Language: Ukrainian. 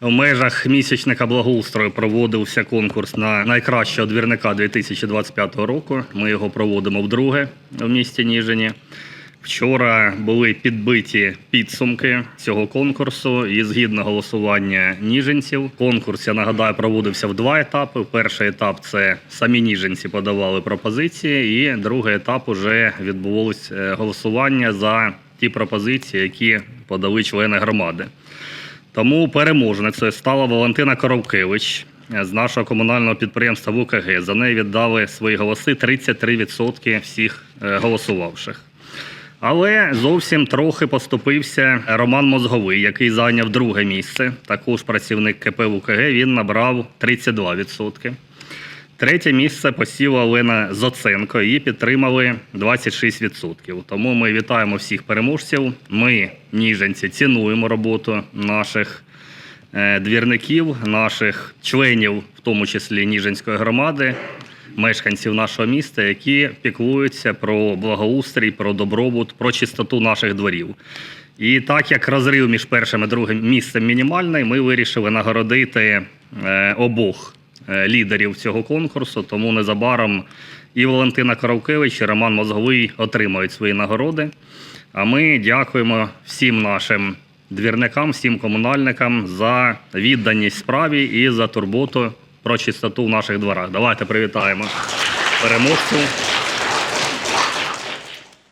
У межах місячника благоустрою проводився конкурс на найкращого двірника 2025 року. Ми його проводимо вдруге в місті Ніжині. Вчора були підбиті підсумки цього конкурсу і згідно голосування ніженців. Конкурс, я нагадаю, проводився в два етапи. Перший етап це самі ніженці подавали пропозиції, і другий етап уже відбулось е, голосування за ті пропозиції, які подали члени громади. Тому переможницею стала Валентина Коровкевич з нашого комунального підприємства ВУКГ. За неї віддали свої голоси 33% всіх е, голосувавших. Але зовсім трохи поступився Роман Мозговий, який зайняв друге місце. Також працівник КП ВУКГ він набрав 32%. Третє місце посіла Олена Зоценко. Її підтримали 26%. Тому ми вітаємо всіх переможців. Ми, ніженці, цінуємо роботу наших е, двірників, наших членів, в тому числі Ніжинської громади, мешканців нашого міста, які піклуються про благоустрій, про добробут, про чистоту наших дворів. І так як розрив між першим і другим місцем мінімальний, ми вирішили нагородити е, обох лідерів цього конкурсу. Тому незабаром і Валентина Каравкевич, і Роман Мозговий отримають свої нагороди. А ми дякуємо всім нашим двірникам, всім комунальникам за відданість справі і за турботу про чистоту в наших дворах. Давайте привітаємо переможців.